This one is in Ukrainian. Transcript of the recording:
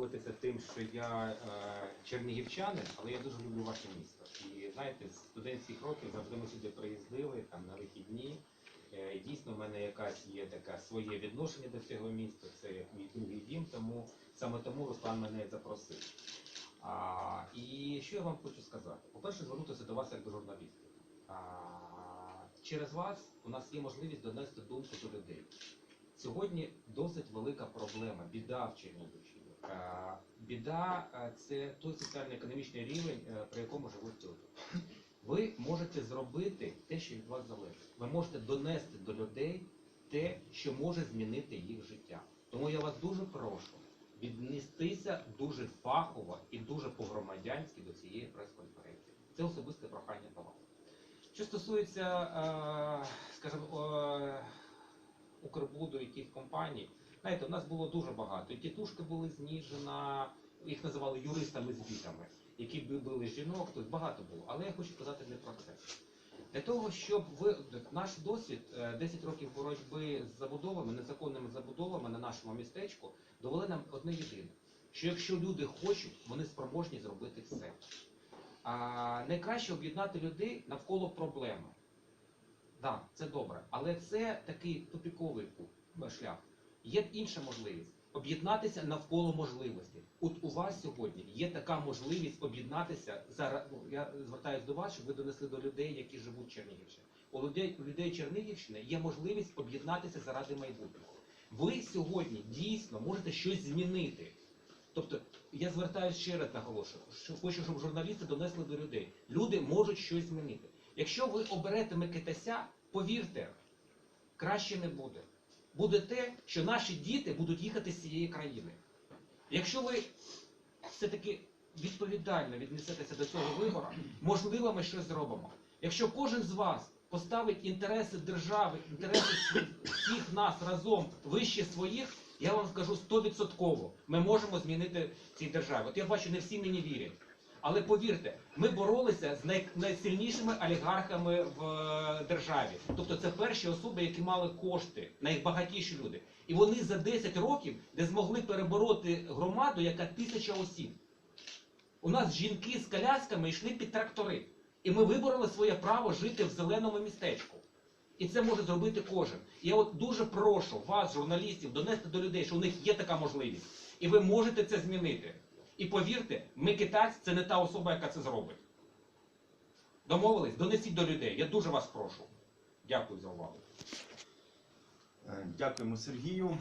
висловитися тим, що я е, чернігівчанин, але я дуже люблю ваше місто. І знаєте, з студентських років завжди ми сюди приїздили там на вихідні. Е, дійсно, в мене якась є таке своє відношення до цього міста. Це як мій другий дім, тому саме тому Руслан мене запросив. А, і що я вам хочу сказати? По-перше, звернутися до вас як до журналістів. Через вас у нас є можливість донести думку до людей. Сьогодні досить велика проблема, біда в Чернігівщині. Біда це той соціально-економічний рівень, е, при якому живуть люди. Ви можете зробити те, що від вас залежить. Ви можете донести до людей те, що може змінити їх життя. Тому я вас дуже прошу віднестися дуже фахово і дуже по-громадянськи до цієї прес-конференції. Це особисте прохання до вас. Що стосується, е, скажімо, Укрбуду і тих компаній, знаєте, у нас було дуже багато. І тітушки були зніжена, їх називали юристами з бітами, які би били жінок, тут багато було. Але я хочу сказати не про це. Для того, щоб ви наш досвід е, 10 років боротьби з забудовами, незаконними забудовами на нашому містечку, довели нам одне єдине: що якщо люди хочуть, вони спроможні зробити все. А найкраще об'єднати людей навколо проблеми. Так, це добре, але це такий тупіковий шлях. Є інша можливість об'єднатися навколо можливості. От у вас сьогодні є така можливість об'єднатися зараз. Ну, я звертаюся до вас, щоб ви донесли до людей, які живуть в Чернігівщині. У людей, у людей Чернігівщини є можливість об'єднатися заради майбутнього. Ви сьогодні дійсно можете щось змінити. Тобто, я звертаюся ще раз наголошую, що хочу, щоб журналісти донесли до людей. Люди можуть щось змінити. Якщо ви оберете Микитася, повірте, краще не буде. Буде те, що наші діти будуть їхати з цієї країни. Якщо ви все-таки відповідально віднесетеся до цього вибору, можливо, ми щось зробимо. Якщо кожен з вас поставить інтереси держави, інтереси всіх- нас разом вище своїх, я вам скажу стовідсотково, ми можемо змінити цій державі. От я бачу, не всі мені вірять. Але повірте, ми боролися з най- найсильнішими олігархами в е, державі. Тобто це перші особи, які мали кошти, найбагатіші люди. І вони за 10 років не змогли перебороти громаду, яка тисяча осіб. У нас жінки з колясками йшли під трактори. І ми вибороли своє право жити в зеленому містечку. І це може зробити кожен. Я от дуже прошу вас, журналістів, донести до людей, що у них є така можливість. І ви можете це змінити. І повірте, Микитась це не та особа, яка це зробить. Домовились? Донесіть до людей. Я дуже вас прошу. Дякую за увагу. Е, Дякуємо Сергію.